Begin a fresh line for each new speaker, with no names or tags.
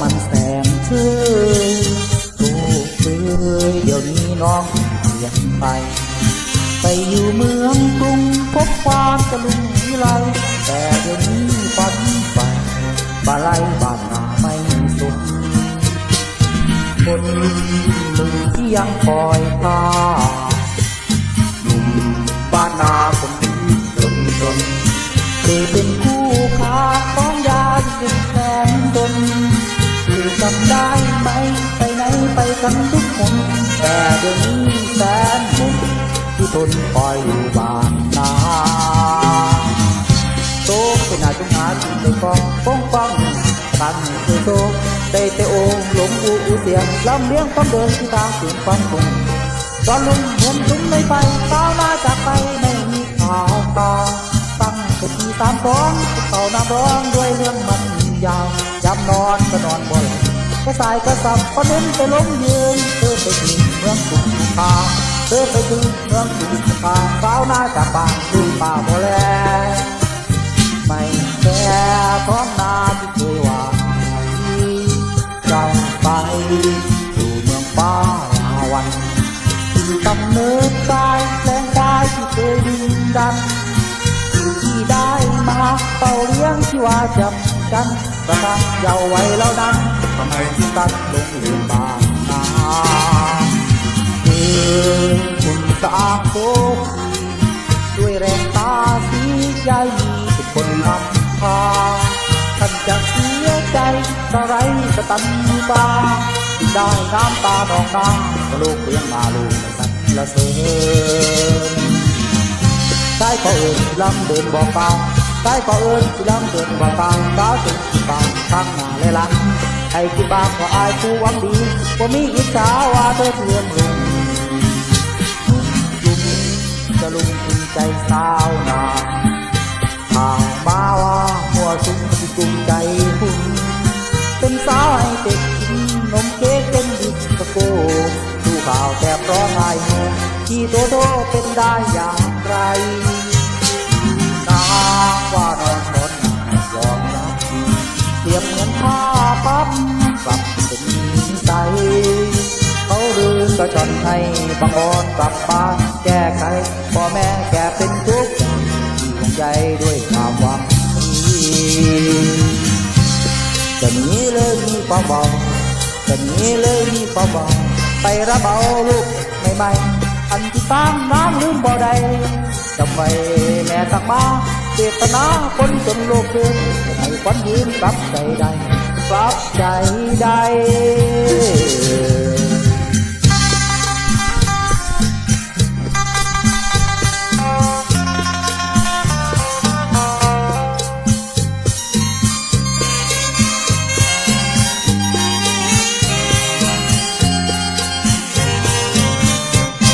มันแสงชื่นลูกเอ้ยเดี๋ยวนี้น้องเปลี่ยนไป ไปอยู่เมืองกรุงพบความตะลุงวิไลแต่เดี๋ยวนี้ฝันไปบาไลบ้านนาไม่สุดคนมึงที่ยังคอยตา จำได้ไหม ไปไหนไปกันทุกคนแต่เดี๋ยวนี้แสนหมุนที่ทนคอยอยู่บ้านนาโตเป็นอาจุงหาที่ในกองป้องฟังกันเคยโตได้แต่โอหลงอูอูเสียงลำเลี้ยงความเดินที่ทาเสียงฟังคงตอนลุงเห็นถึงไม่ไปก้าวหน้าจากไปไม่มีข่าวตา สายก็สับก็เน้นไปล้มยืนเธอไปถึงเมืองสุขทางเธอไปถึงเมืองสุขทางสาวนาจากบ้านคือป่าโมแลไม่แค่ท้องนาที่เคยหวาที่เราไปสู่เมืองป้าลาวันที่กำเนิดกายแรงกายที่เคยดึงดันที่ได้มาเป่าเลี้ยงที่ว่าจำ กันสะทังเยาว์วัยแล้วนั้นทำไมที่ตัดลงเรียนบ้านนาคือคุณตาโคด้วยแรงตาสีใหญ่เป็นคนนำพาท่านจะเสียใจกระไรกระตันบาได้น้ำตาดองน้ำลูกเลี้ยงมาลูกสันละเสริญใต้ก็เอิญลำเดินบอกกล่าวใต้ก็เอิญลำเดิน ไอ้ที่บางก็อายผู้หวังดีว่ามีอิจฉาว่าเธอเทือนลงลุงลุงจะลุงถึงใจสาวนาข่าวมาว่าหัวสุ้งที่กุมใจคุณเป็นสาวให้เด็กกินนมเค้กเป็นดิสโก้ดูข่าวแทบร้องไห้ที่โตโตเป็นได้อย่างไร เขาลืมกระชอนให้บังออนกลับบ้านแก้ไขพ่อแม่แก่เป็นทุกข์ที่ห่วงใยด้วยความหวังดีจะหนีเลยมีความหวังจะหนีเลยมีความหวังไประเบาลูกใหม่ๆอันที่ตามน้ำลืมบ่อใดจำไว้แม่สั่งมาเจตนาคนจนโลกเกินให้ควันยืนกลับใจใดกลับใจใด